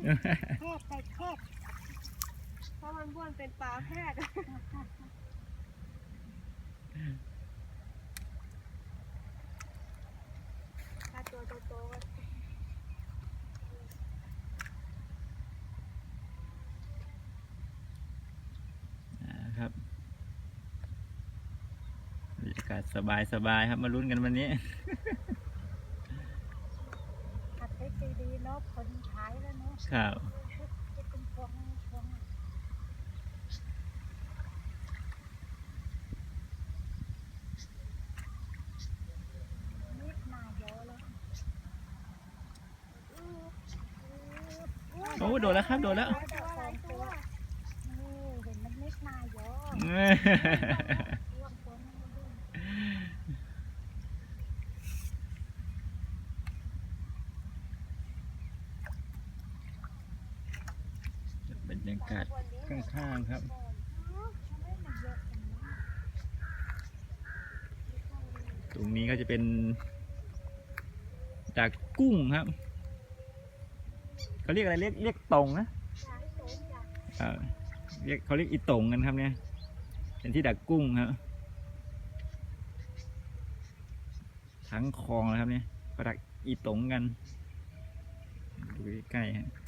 แพทย์ไปแพทย์เพราะมันบ้วนเป็นปลาแพทย์ถ้าตัวโตๆก็ครับบรรยากาศสบายสบายๆครับมาลุ้นกันวันนี้ ขัดได้ดีๆเนาะคนขายแล้วเนาะ ครับจะเป็นพวงพวงนิดหนาเยอะแล้วโอ้โดดแล้วครับ โดดแล้วตัวสองตัวนี่เห็นมันนิดหนาเยอะร่วงตัวนี้ด้วย บรรยากาศข้างๆครับตรงนี้ก็จะเป็นจากกุ้งครับเขาเรียกอะไรเรียกเรียกตรงนะเรียกเขาเรียกอีตงกันครับเนี่ยเป็นที่ดักกุ้งครับทั้งคลองเลยครับเนี่ยก็ดักอีตงกันดูใกล้ๆฮะ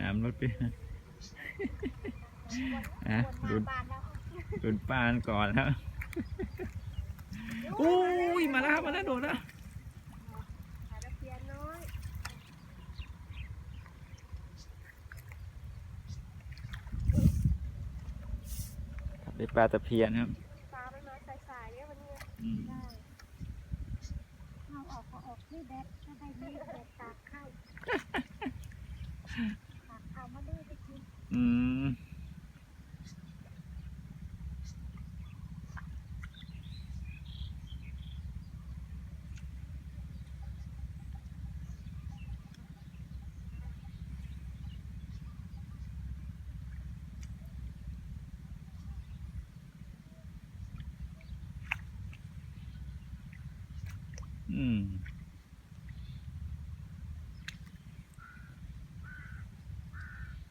น้ำลดไปอะดูดูปลานก่อนครับอุ้ยมาแล้วครับมาแล้วโดดแล้วปลาตะเพียนน้อยครับได้ปลาตะเพียนครับปลาไม่มาสายๆเนี่ยวันนี้อืมได้เอาออกก็ออกที่แดดถ้าได้นี่แดดตากข้าวตากข้าวมาด้วยไป กินอืมอืม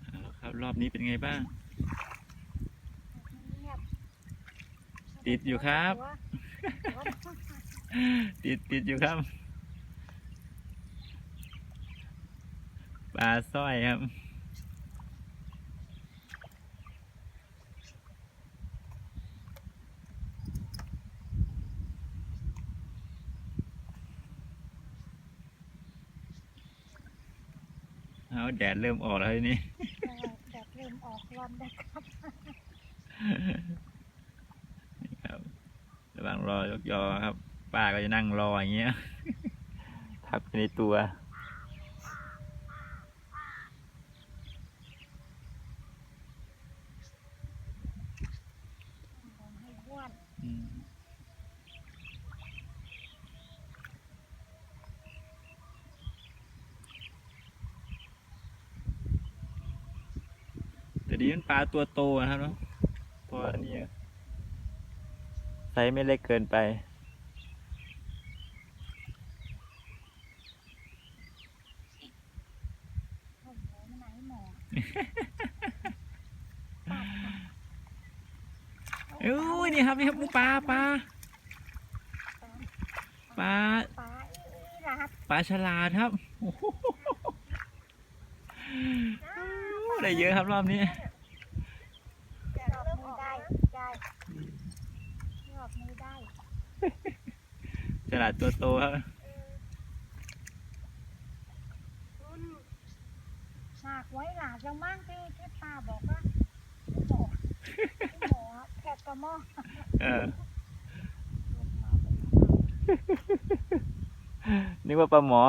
เอาละค รับรอบนี้เป็นไงบ้างเงียบติดอยู่ครับหัวติดติดอยู่ครับ ปลาสร้อยครับเอาแดดเริ่มออกแล้วทีนี้แดดเริ่ม อกรอนได้ครับ นี่ครับระหว่างรอยกยอครับ ป้าก็จะนั่งรออย่างเงี้ยทับในตัว ให้บ้วน อืมแต่ดีมันป ลาตัวโตนะครับเนาะเพราะอันนี้ไซส์ไม่เล็กเกินไปโอ้โหมันไหนหมออุ้ยนี่ครับนี่ครับปลาปลาปลาปลาอีหลาดปลาฉลาดครับโอ้โหได้เยอะครับรอบนี้ แดด รอบ เริ่ม มื อ อ อก ได้ แล้ว ได้รอบมือได้ ฉลาดตัวโตครับรุ่นหากไว้หลาดยังมั่งที่ที่ป้าบอกว่าหมอหมอแพทย์กระหมอเออนึกว่าปลาหมอ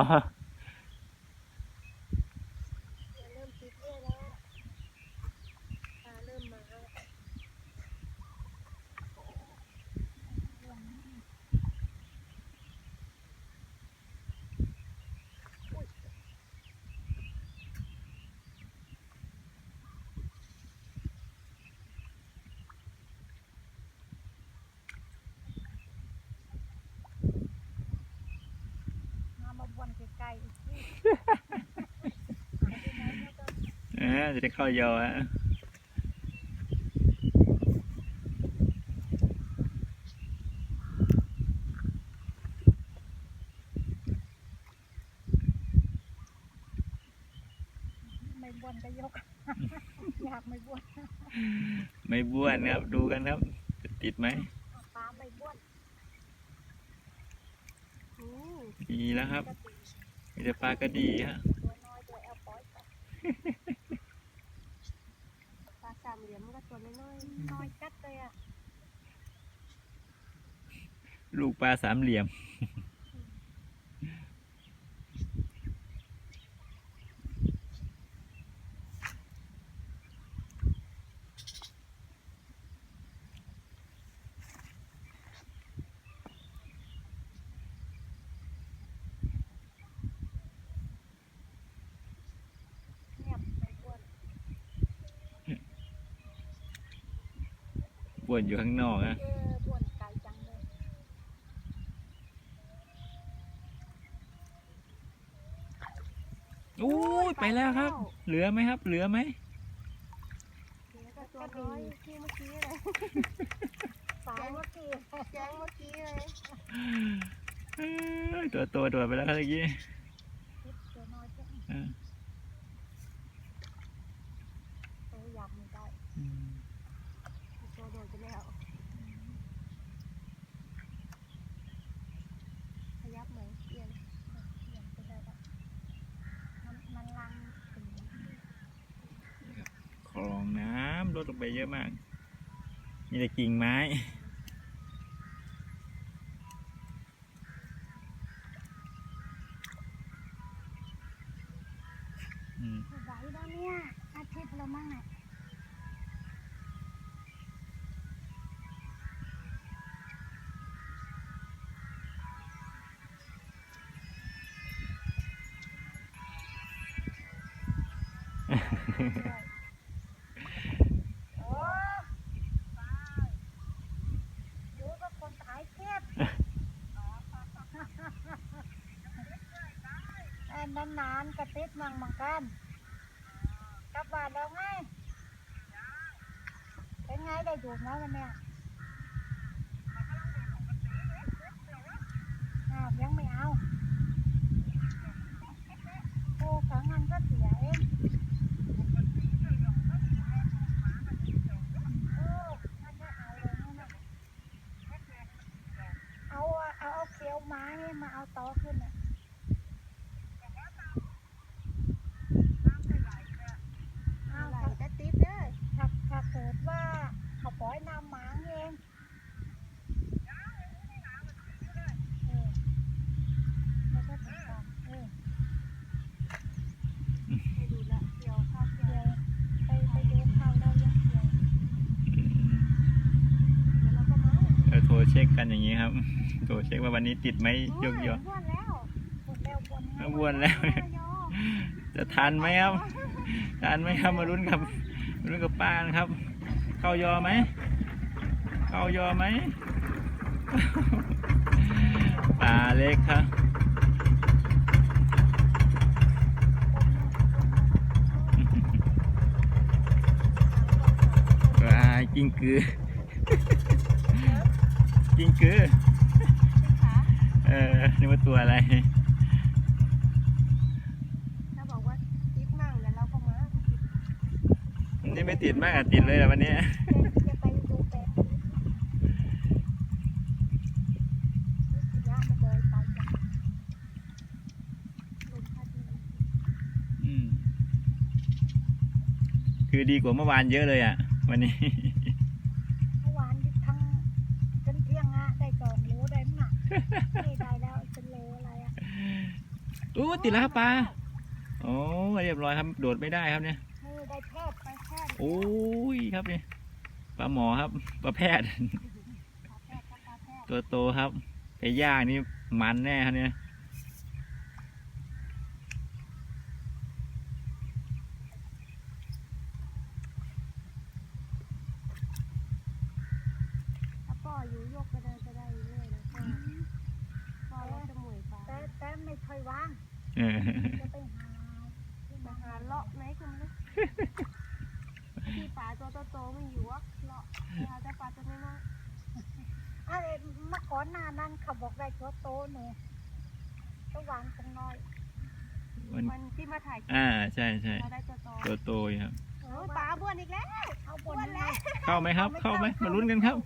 เดี๋ยวเริ่มติดเนี่ยแล้วปลาเริ่มมาแล้ว มามาวน ไกลๆอีกที่หายไปไหนไม่ต้อง เออ จะได้เข้ายอฮะไม่บวนก็ยกอยากไม่บวนไม่บ้วนครับ ดูกันครับจะติดไหมเอาปลาไม่บวนอืมมีแล้วครับก็ตีมีแต่ปลากระดีฮะตัวน้อยตัวแอลปอยไป ปลามเหลี่ยมมันก็ตัวน้อยน้อยกัดเลยอะ ลูกปลาสามเหลี่ยม เงียบไม่บวน บ้ วนอยู่ข้างนอกนะเออบวนไกลจังเลยอู้ยไปแล้วครับ เหลือไหมครับ เหลือไหมๆแล้วก็ตัวน้อยที่เมื่อกี้เลยสายเมื่อกี้แจ้งเมื่อกี้เลยเอ้ยตัวโตตัวไปแล้วครับเมื่อกี้ คิดตัวน้อยจัง เออ ตัวอยากไม่ได้ อืม ตัวโดดไปแล้วขยับไหมเปลี่ยน เปลี่ยนไปได้ละมันมันลังถึง คลองน้ำลดลง ไปเยอะมาก มีแต่กิ่งไม้ นานกระติดมังมังกันกลับบ้านแล้วไงเป็นไงได้ดูดแล้ววันเนี่ยอ้าวยังไม่เอา โอ้ขังงันก็เสียเอง เออมันไม่เอาเลยนั่นน่ะเอาอะเอาเอาเขียวไม้นี่มาเอาตอขึ้นอะเอา ไหล ถ้า ก็ติดเลย ถ้าถ้าเกิ ดว่าเขาปล่อยน้ำหมางเองเออแล้วก็ถึงกันเออไม่ดูลเดียวข้าวเดียวไปไปดูเขาแล้ยังเขียวเราโทรเช็คกันอย่างนี้ครับ โทรเช็คว่าวันนี้ติดไหมยกยอบ้วนแล้วหมดแล้วบนเอาบ้วนแล้วจะทันไหมครับทันไหมครับมาลุ้นกับมาลุ้นกับป้านะครับ เข้ายอไหมเข้ายอไหมปลาเล็กครับปลากิ้งกือกิ้งกือขาเออนี่ว่าตัวอะไร ถ้าบอกว่าติดมั่งแล้วเราก็มา นี่ ไม่ติดมากอะติดเลยอะวันนี้จะไปดูเป็ดยะมันเลยไปจ้ะลมพัดมาอืมคือดีกว่าเมื่อวานเยอะเลยอะ วันนี้เมื่อวานทั้งจนเที่ยงอะได้สองโลได้มั้งอะนี่ได้แล้วเป็นโลอะไรอะอู้ติดแล้วครับปลาโอ้เรียบร้อยครับ โดดไม่ได้ครับเนี่ยนี่ได้แพทย์ไปแพทย์ โอ้ยครับเนี่ยปลาหมอครับปลาแพทย์ปลาแพทย์กับปลาแพทย์ตัวโตครับไปย่างนี่มันแน่ครับเนี่ยถ้าพ่ออยู่ยกก็ได้ก็ได้เรื่อยๆนะพ่อพ่อเราจะหมวยปลาแต่แต่ไม่ค่อยวาง อ เออ จะไปหาที่ มา มา หาเลาะไหนคุณลูกที่ปลาตัวโตๆไม่อยู่วะเลาะหาแต่ปลาตัวน้อยอะไรเมื่อก่อนหน้านั้นเขาบอกได้ตัวโตเนี่ยตัวหวานจังน้อยวันๆวันที่มาถ่ายคลิปอ่าใช่ใช่เราได้ตัวโตตัวโตอยู่ครับ โอ้ยปลาบ้วนอีกแล้วเอาบบ้วนนแล้แล้ววเข้าไหมครับ เข้าไหมมาลุ้นกันครับ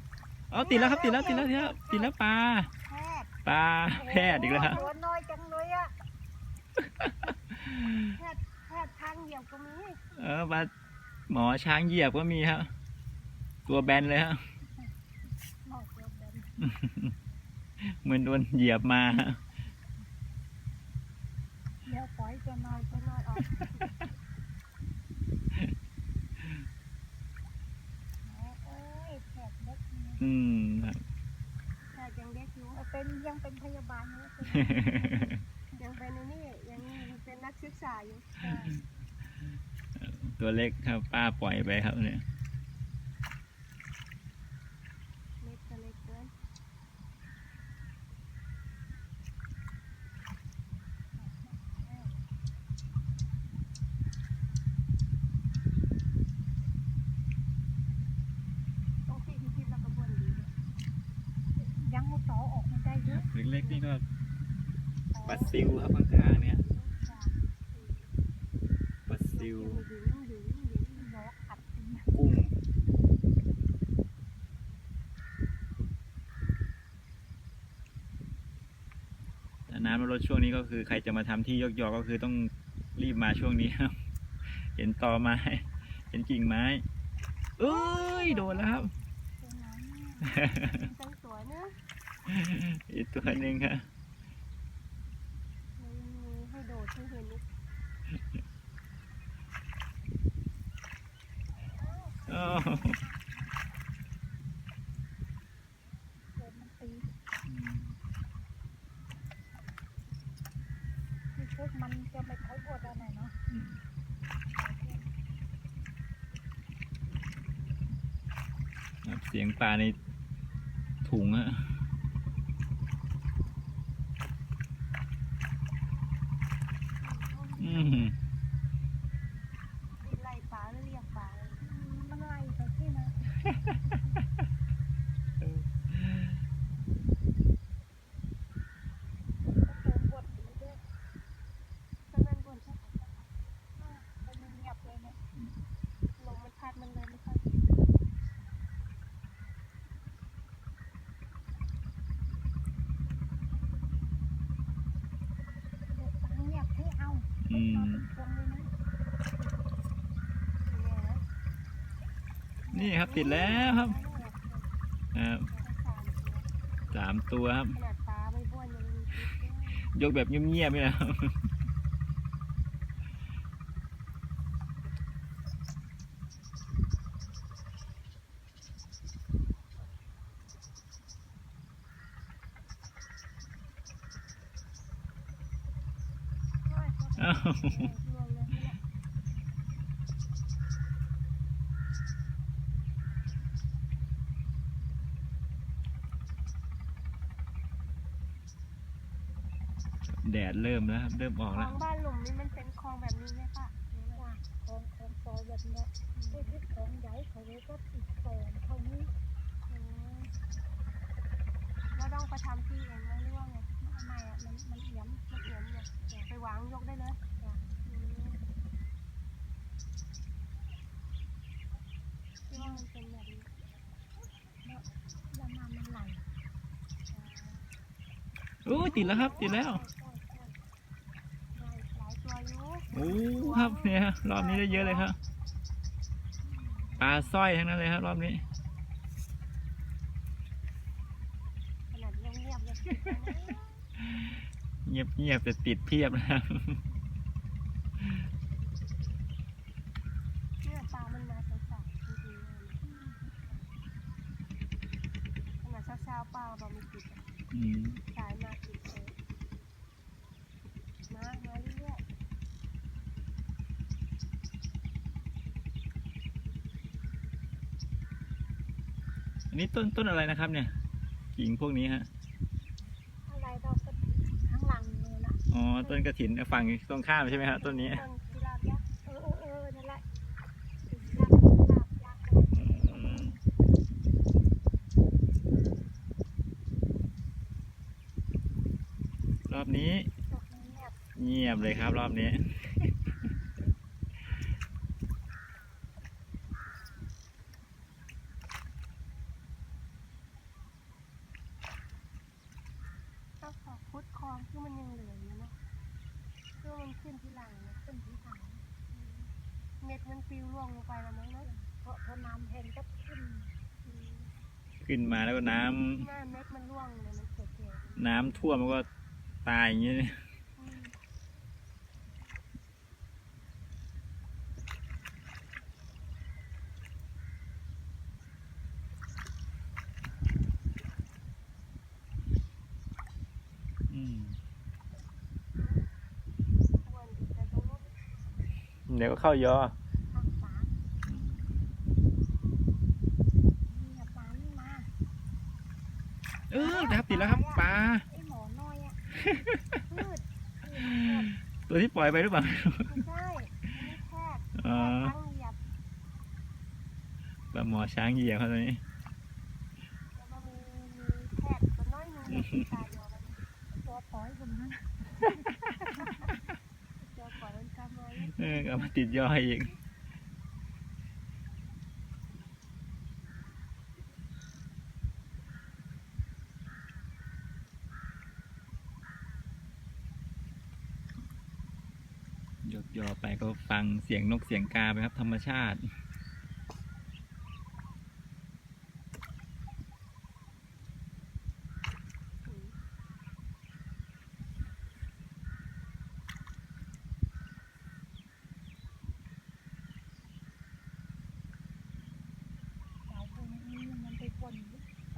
เอาติดแล้วครับติดแล้วติดแล้วติดแล้วติดแล้วปลาแพทย์ปลาแพทย์อีกแล้วครับตัวน้อยจังเลยอะแพทย์แพทย์ทางเหยียบก็มี เออปลา หมอช้างเหยียบก็มีครับ ตัวแบนเลยครับนอกตัวเบนเหมือนโดนเหยียบมาฮะเดี๋ยวปล่อยตัวน้อยตัวน้อยออกแหมเอ้ยแผลเล็กนี่อืมครับแพทย์ยังเด็กอยู่เป็นยังเป็นพยาบาลอยู่เป็นยังเป็นในนี่ยังเป็นนักศึกษาอยู่ ตัวเล็กครับป้าปล่อยไปครับเนี่ย เล็กก็เล็กเกินต้องที่ที่แล้วก็บ้วนดี ยังเอาต่อออกมาได้เยอะ เล็กๆนี่ก็ปลาซิวครับข้างๆเนี่ยปลาซิว หยุงหยุงหยุง หมอขัดกิน กุ้งแต่น้ำลด ช่วงนี้ก็คือใครจะมาทำที่ยกยอก็คือต้องรีบมาช่วงนี้ครับ เห็นตอไม้ เห็นกิ่งไม้เอ้ยโดนแล้วครับตั้งตัวนะอีกตัวหนึ่งครับให้โดดให้เห็นนี่โอ้โดนมันตีที่ชุดมันจะไม่ค่อยอดอะไรเนาะ ครับ เสียงปลาในถุงอะอืมไล่ปลาหรือเรียกปลามันไล่ไปที่นะโดนบดตีด้วย ตอนนั้นบนใช่ มันเงียบเลยเนี่ย ลมมันพัดมันเลยไม่ค่อย เงียบที่เอา อืม ตรงเลยนะ เนี่ยนะ นี่ ครับติดแล้วครับสามตัวครับขนาดปลาไม่บ้วนยังมีพิษเลยยกแบบเงียบๆนี่นะครับอ้าว รวมเลยนี่แหละ แดดเริ่มแล้วครับเริ่มออกคลแล้อว งบ้านหลุมนี่มันเป็นคลองแบบนี้ไหมป้าว่าของของซอยแบบเนี้ยไม่ใช่ของใหญ่เขาเลยก็อีกโซนเท่านี้อืมแล้วต้องไปทำที่เองไหมหรือว่าไงไม่อะมันมันเอี่ยมมันเอียมเนี่ยไปวางยกได้เลยอืมที่ว่ามันเป็นแบบนี้แล้วมามันไหลโอ้ยติดแล้วครับ ติดแล้ว หลายหลายตัวอยู่ โอ้ครับเนี่ยครับรอบนี้ได้เยอะเลยครับปลาสร้อยทั้งนั้นเลยครับรอบนี้ขนาดเงียบๆยังติดเลยนะเงียบเงียบๆแต่ติดเพียบนะครับ เนี่ยปลามันมาสายๆจริงๆเลยขนาดเช้าๆปลาบะมีติดอะ อืม สายมาติดเลยมามาเรื่อย อั นนี้ต้นต้นอะไรนะครับเนี่ยกิ่งพวกนี้ฮะอะไรเราก็ข้างหลังนู่นน่ะอ๋อต้นกระถินฝั่งตรงข้ามใช่ไหมครับต้นนี้ ต้นกุหลาบยักษ์ เออเออเออนั่นแหละกุหลาบกุหลาบยักษ์ อืมรอบนี้ ตกเงียบ เงียบเลยครับรอบนี้ ต้องขอพุด คองที่มันยังเหลืออยู่เนาะคือมันขึ้นที่หลังนะขึ้นที่ถังเม็ดมันปลิวร่วงลงไปแล้วมั้งเนาะเพราะพอน้ำเห็นก็ขึ้นอืมขึ้นมาแล้วก็น้ำหน้าเม็ดมันร่วงเลยมันเกิดๆน้ำท่วมมันก็ตายอย่างนี้อืม อืม ควรแต่ตรงนู้น เดี๋ ยวก็เข้ายอทางฝาเนี่ยปลานี่มาเออครับติดแล้วครับปลาไอ้หมอน้อยอะพืชตัวที่ปล่อยไปหรือเปล่าไม่ใช่ไม่แคบอ๋อทั้งเหยียบปลาหมอช้างเหยียบครับตัวนี้แล้วก็มีมีแคบตัวน้อยหนึงเนี่ยที่ตายอยู่มันตัวปล่อยผมนะ เจอก่อนมันกำไว้ เออเอามาติดยออีกยกยอไปก็ฟังเสียงนกเสียงกาไปครับ ธรรมชาติ สาวตัวนี้มันไปวนไป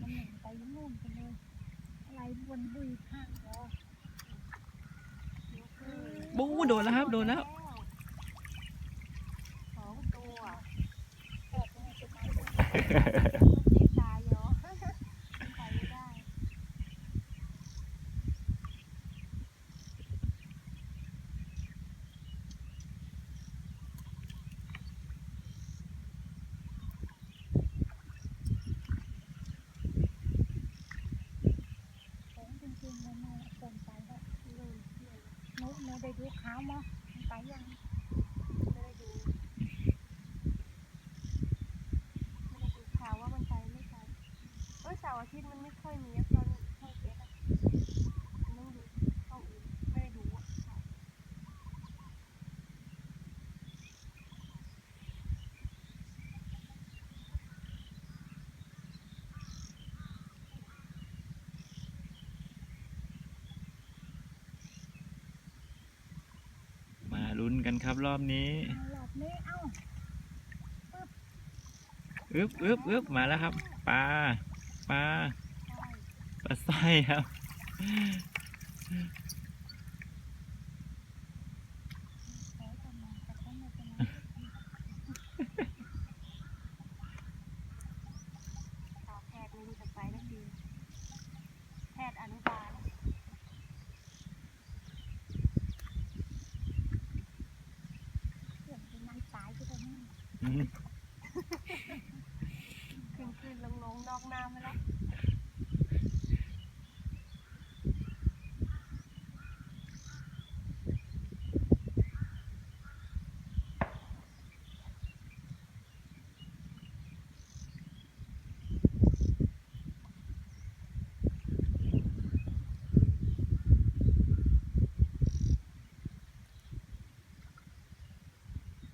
มันหนีไปนู่นไปเลย อะไรวนบุยข้างรอบูโดนแล้วครับ โดนแล้ว สองตัว แอบมันจะไป มันตีตายเยอะใส่ไม่ได้ ผมจริงๆมันมันคนไปแล้ว อืม หนูหนู ได้ดูขาวมั้ยมันไปยังไม่ได้ดูไม่ได้ดูข่าวว่ามันไปไม่ไปเออเสาร์อาทิตย์มันไม่ค่อยมีอะตอนช่องเจ็ดอะมันต้องดูช่องอื่นไม่ได้ดูอะข่าว มา ลุ้นกันครับรอบนี้เอาหลอดนี้เอ้าอึบอึบอึบมาแล้วครับปลาปลาใช่ปลาสร้อยครับ ขอจะมาแต่ก็ไม่เป็นไร ข่าวแพทย์ไม่รู้จะไปสักทีแพทย์อนุบาล เพื่อนเป็นมันตายที่ตรงนี้ อืม ขึ้นขึ้นลงลงนอกน้ำไปแล้ว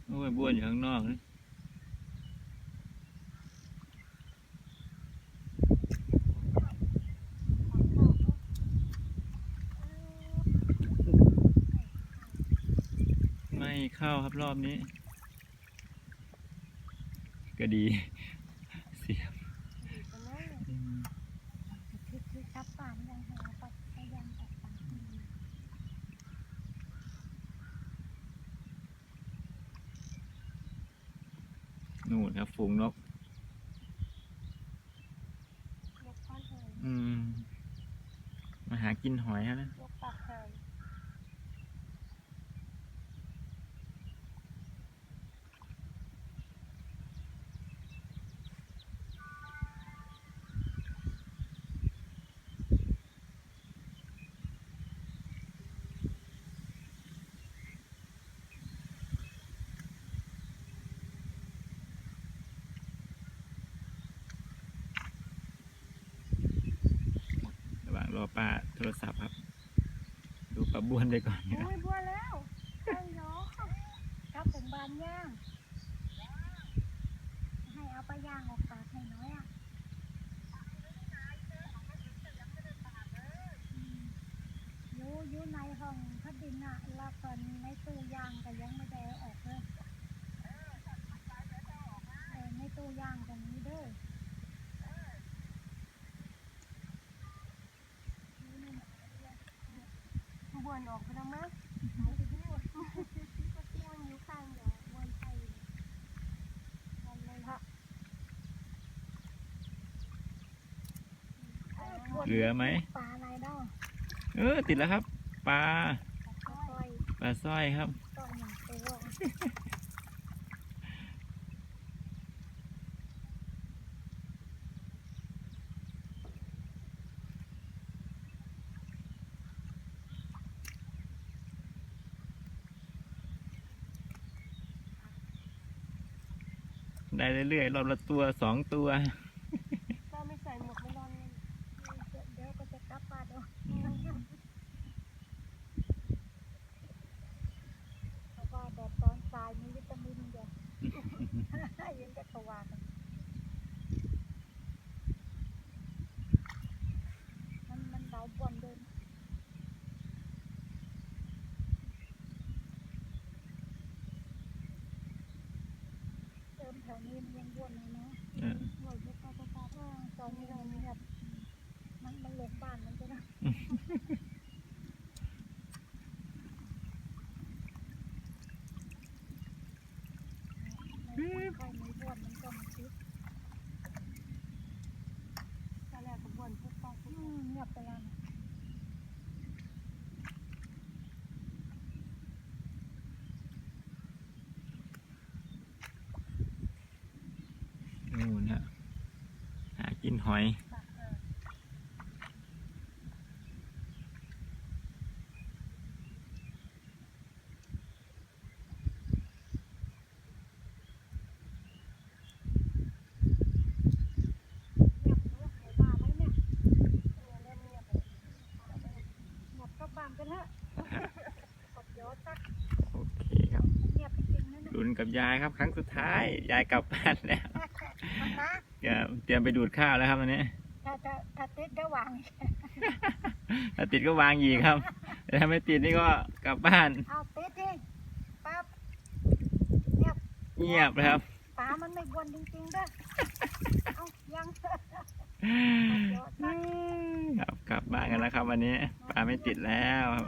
โอ้ย บ้วนอยู่ข้างนอกนะไม่เข้าครับรอบนี้ ก็ดี เสียบ ดีกันนะ อืม คือคือทับป่านยังหัวปัดพยายามออกปาก นู่นครับ ฝูงนกยกข้อนหอยอืม มาหากินหอยครับนะยก อป้าโทรศัพท์ครับ ดูปลาบ้วนไปก่อนครับ โอ้ยบัวแล้วใช่เนาะ ครับถึงบานย่าง ให้เอาไปย่างออกปากให้น้อยอะอืมอยู่อยู่ในห้องพัดดินอะแล้วตอนในตู้ย่างก็ยังไม่ได้เอาออกเลยเออในตู้ย่างกันนี้เด้ออยู่ในน่ะ บัวออกไปแล้วมั้งหายไปด้วยเมื่อกี้มันอยู่ข้างเดียวบัวไปวันเลยค่ะเหลือไหมปลาอะไรเนาะเออติดแล้วครับ ปลา ปลาสร้อยปลาสร้อยครับ ก็หนึ่งตัว ได้เรื่อยๆรอบละตัวสองตัว ถ้าไม่ใส่หมวกไม่รอดเลย เดี๋ยวก็จะกลับมาดูเพราะว่าแดดตอนทรายมีวิตามินเยอะ ยังจะกวากันมันมันเบาบวนเดินเติม แถวนี้มันยังบวนเลยเนาะเออหมวกจะปาปาปาอ่าตอนนี้เราเนี่ยมันมันหลงบ้านมันจะนะไม่ค่อยมีบวนมันก็มันคิด ตอนแรกกับบัวปุ๊บปั๊บปุ๊บ อืมเงียบไปแล้วนะ นู่นฮะหากินหอย เงียบเนอะในบ้านแล้วเนี่ย เริ่มเงียบ หมดก็บ้านกันเถอะกดย้อ นสักโอเคครับเงียบจริงๆนะเนี่ยลุ้นกับยายครับ ครั้งสุดท้าย ยายกลับบ้านแล้ว มันนะเดี๋ยวเตรียมไปดูดข้าวแล้วครับตอนนี้ถ้าถ้าถ้าติดก็วางถ้าติดก็วางอีกครับแต่ถ้าไม่ติดนี่ก็กลับบ้าน เอาติดดิปั๊บเงียบเงียบนะครับปลามันไม่บวนจริงๆเด้อเอายังย้อนสักครับกลับบ้านกันแล้วครับวันนี้ปลาไม่ติดแล้วครับ